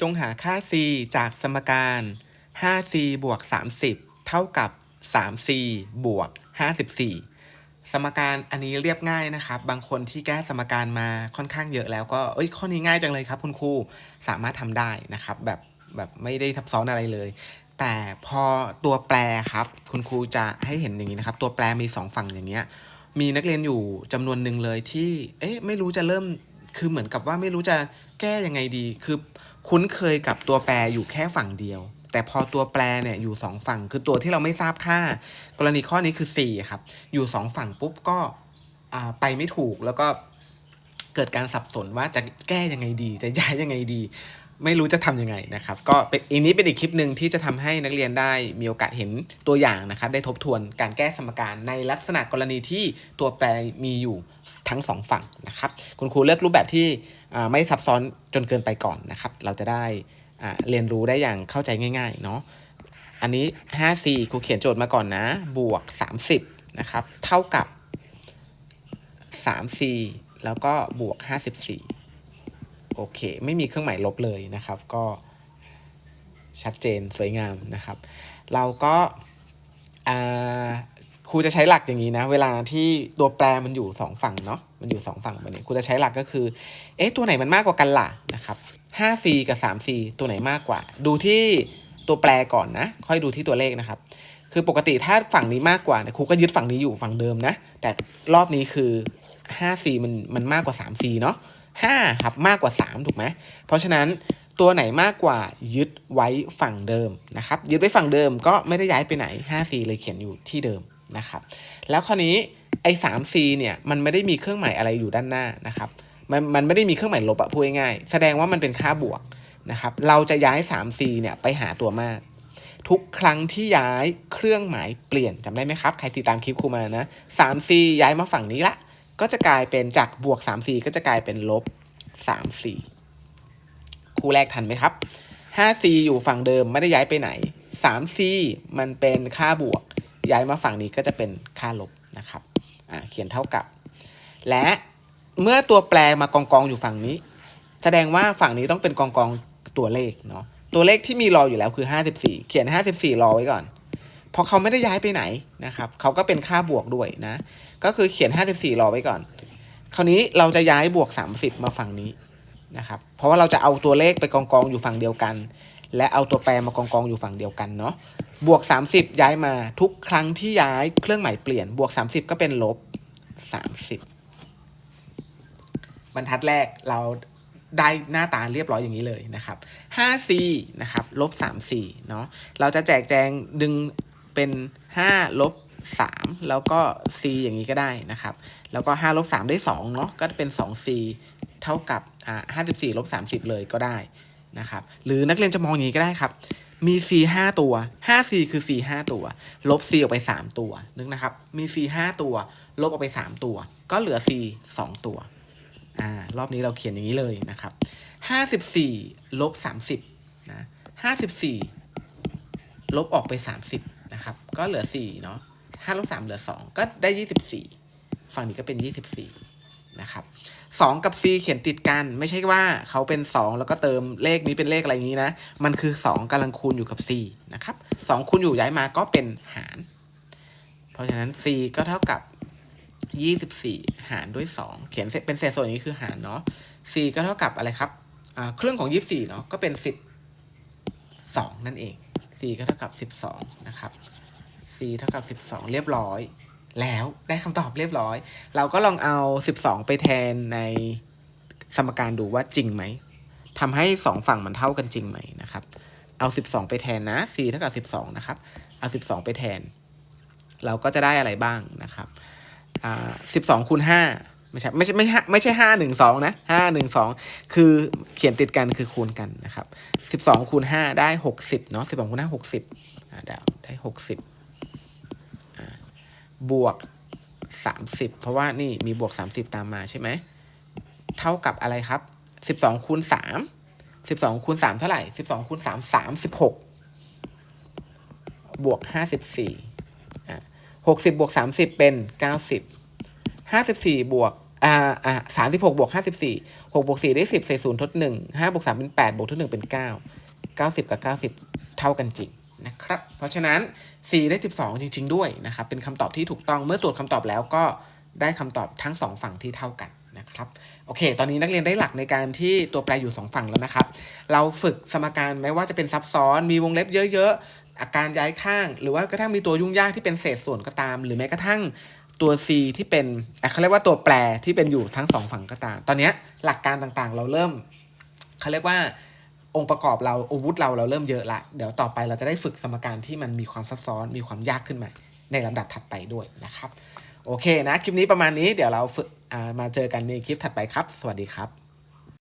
จงหาค่า c จากสมการ 5c บวก 30 เท่ากับ 3c บวก 54 สมการอันนี้เรียบง่ายนะครับ บางคนที่แก้สมการมาค่อนข้างเยอะแล้วก็ เอ้ย ข้อนี้ง่ายจังเลยครับคุณครู สามารถทำได้นะครับ แบบแบบไม่ได้ทับซ้อนอะไรเลย แต่พอตัวแปรครับ คุณครูจะให้เห็นอย่างนี้นะครับ ตัวแปรมี 2 ฝั่งอย่างเงี้ย มีนักเรียนอยู่จำนวนหนึ่งเลยที่ เอ๊ะ ไม่รู้จะเริ่ม คือเหมือนกับว่าไม่รู้จะแก้ยังไงดี คือ คุ้นเคยกับตัวแปรอยู่แค่ฝั่งเดียว แต่พอตัวแปรเนี่ยอยู่สองฝั่ง คือตัวที่เราไม่ทราบค่า กรณีข้อนี้คือ4ครับอยู่สองฝั่งปุ๊บก็ไปไม่ถูกแล้วก็เกิดการสับสนว่าจะแก้ยังไงดี จะย้ายยังไงดี ไม่รู้จะทำยังไงนะครับ ก็เป็นอันนี้เป็นอีกคลิปหนึ่งที่จะทำให้นักเรียนได้มีโอกาสเห็นตัวอย่างนะครับ ได้ทบทวนการแก้สมการในลักษณะกรณีที่ตัวแปรมีอยู่ทั้งสองฝั่งนะครับ คุณครูเลือกรูปแบบที่ไม่ซับซ้อนจนเกินไปก่อนนะครับ เราจะได้เรียนรู้ได้อย่างเข้าใจง่ายๆเนาะอันนี้ 5c ครูเขียนโจทย์มาก่อนนะ บวก 30 นะครับ เท่ากับ 3c แล้วก็บวก 54 โอเค ไม่มีเครื่องหมายลบเลยนะครับ ก็ชัดเจนสวยงามนะครับ เราก็อ่าครูจะใช้หลักอย่างนี้นะ เวลาที่ตัวแปรมันอยู่สองฝั่งเนาะมันอยู่สองฝั่งแบบนี้ครูจะใช้หลักก็คือ เอ๊ะตัวไหนมันมากกว่ากันล่ะนะครับ 5c กับ 3c ตัวไหนมากกว่า ดูที่ตัวแปรก่อนนะ ค่อยดูที่ตัวเลขนะครับ คือปกติถ้าฝั่งนี้มากกว่าเนี่ยครูก็ยึดฝั่งนี้อยู่ฝั่งเดิมนะ แต่รอบนี้คือ 5c มันมันมากกว่า 3c เนาะ 5ครับมากกว่า 3 ถูกไหมเพราะฉะนั้นตัวไหนมากกว่ายึดไว้ฝั่งเดิมนะครับ ยึดไว้ฝั่งเดิมก็ไม่ได้ย้ายไปไหน 5c เลยเขียนอยู่ที่เดิมนะครับ แล้วคราวนี้ไอ้ 3c เนี่ยมันไม่ได้มีเครื่องหมายอะไรอยู่ด้านหน้านะครับมันมันไม่ได้มีเครื่องหมายลบอะพูดง่ายๆแสดงว่ามันเป็นค่าบวกนะครับเราจะย้าย 3c เนี่ยไปหาตัวมาก ทุกครั้งที่ย้ายเครื่องหมายเปลี่ยนจำได้ไหมครับ ใครติดตามคลิปครูมานะ 3c ย้ายมาฝั่งนี้ละ ก็จะกลายเป็นจากบวก 3c ก็จะกลายเป็นลบ 3c คู่แรกทันไหมครับ 5c อยู่ฝั่งเดิมไม่ได้ย้ายไปไหน 3c มันเป็นค่าบวก ย้ายมาฝั่งนี้ก็จะเป็นค่าลบนะครับอ่าเขียนเท่ากับ และเมื่อตัวแปรมากองกองอยู่ฝั่งนี้ แสดงว่าฝั่งนี้ต้องเป็นกองกองตัวเลขเนาะตัวเลขที่มีรออยู่แล้วคือ 54 เขียน 54 รอไว้ก่อน เพราะเขาไม่ได้ย้ายไปไหนนะครับ เขาก็เป็นค่าบวกด้วยนะ ก็คือเขียน 54 รอไว้ก่อน คราวนี้เราจะย้ายบวก 30 มาฝั่งนี้นะครับ เพราะว่าเราจะเอาตัวเลขไปกองกองอยู่ฝั่งเดียวกัน และเอาตัวแปรมากองกองอยู่ฝั่งเดียวกันเนาะ บวก 30 ย้ายมาทุกครั้งที่ย้ายเครื่องหมายเปลี่ยน บวก 30 ก็เป็นลบ 30 บรรทัดแรกเราได้หน้าตาเรียบร้อยอย่างนี้เลยนะครับ 5c นะครับ ลบ 3c เนาะ เราจะแจกแจงดึงเป็น 5 ลบ 3 แล้วก็ c อย่างนี้ก็ได้นะครับ แล้วก็5ลบ3ได้2เนาะก็จะเป็น 2c เท่ากับอ่า54ลบ30 เลยก็ได้นะครับหรือนักเรียนจะมองอย่างนี้ก็ได้ครับมี c 5ตัว 5c คือ c 5ตัว ลบ c ออกไป 3 ตัวนึกนะครับ มี c 5ตัว ลบออกไป 3 ตัว ก็เหลือ c 2 ตัวอ่ารอบนี้เราเขียนอย่างนี้เลยนะครับห้าสิบสี่ลบสามสิบนะห้าสิบสี่ลบออกไปสามสิบนะครับ ก็เหลือสี่เนาะ ห้าลบสามเหลือสองก็ได้ยี่สิบสี่ฝั่งนี้ก็เป็นยี่สิบสี่นะครับสองกับ c เขียนติดกัน ไม่ใช่ว่าเขาเป็นสองแล้วก็เติมเลขนี้เป็นเลขอะไรนี้นะ มันคือสองกำลังคูณอยู่กับ c นะครับสองคูณอยู่ย้ายมาก็เป็นหาร เพราะฉะนั้น c ก็เท่ากับยี่สิบสี่หารด้วยสองเขียนเป็นเศษส่วนนี้คือหารเนาะ c ก็เท่ากับอะไรครับเครื่องของยี่สิบสี่เนาะก็เป็นสิบสองนั่นเอง c ก็เท่ากับสิบสองนะครับ c เท่ากับสิบสองเรียบร้อย แล้วได้คำตอบเรียบร้อย เราก็ลองเอาสิบสองไปแทนในสมการดูว่าจริงไหมทำให้สองฝั่งมันเท่ากันจริงไหมนะครับ เอาสิบสองไปแทนนะ c เท่ากับสิบสองนะครับ เอาสิบสองไปแทน เราก็จะได้อะไรบ้างนะครับอ่าสิบสองคูณห้าไม่ใช่ไม่ใช่ไม่ใช่ไม่ใช่ห้าหนึ่งสองนะห้าหนึ่งสองคือเขียนติดกันคือคูณกันนะครับสิบสองคูณห้าได้หกสิบเนาะสิบสองคูณห้าหกสิบอ่าได้ได้หกสิบ บวกสามสิบเพราะว่านี่มีบวกสามสิบตามมาใช่ไหม เท่ากับอะไรครับสิบสองคูณสามสิบสองคูณสามเท่าไหร่สิบสองคูณสามสามสิบหกบวกห้าสิบสี่หกสิบบวกสามสิบเป็นเก้าสิบห้าสิบสี่บวกอ่าอ่าสามสิบหกบวกห้าสิบสี่หกบวกสี่ได้สิบเศษศูนย์ทดหนึ่งห้าบวกสามเป็นแปดบวกทดหนึ่งเป็นเก้าเก้าสิบกับเก้าสิบเท่ากันจริง นะครับ เพราะฉะนั้น 4 ได้ 12 จริง ๆ ด้วยนะครับ เป็นคำตอบที่ถูกต้อง เมื่อตรวจคำตอบแล้วก็ได้คำตอบทั้ง 2 ฝั่งที่เท่ากันนะครับ โอเค ตอนนี้นักเรียนได้หลักในการที่ตัวแปรอยู่ 2 ฝั่งแล้วนะครับ เราฝึกสมการไม่ว่าจะเป็นซับซ้อน มีวงเล็บเยอะ ๆ อาการย้ายข้าง หรือว่ากระทั่งมีตัวยุ่งยากที่เป็นเศษส่วนก็ตาม หรือแม้กระทั่งตัว c ที่เป็นเขาเรียกว่าตัวแปรที่เป็นอยู่ทั้งสองฝั่งก็ตาม ตอนนี้หลักการต่างๆ เราเริ่มเขาเรียกว่า องค์ประกอบเราอาวุธเราเราเริ่มเยอะละ เดี๋ยวต่อไปเราจะได้ฝึกสมการที่มันมีความซับซ้อนมีความยากขึ้นมาในลำดับถัดไปด้วยนะครับ โอเคนะ คลิปนี้ประมาณนี้เดี๋ยวเราฝึกมาเจอกันในคลิปถัดไปครับ สวัสดีครับ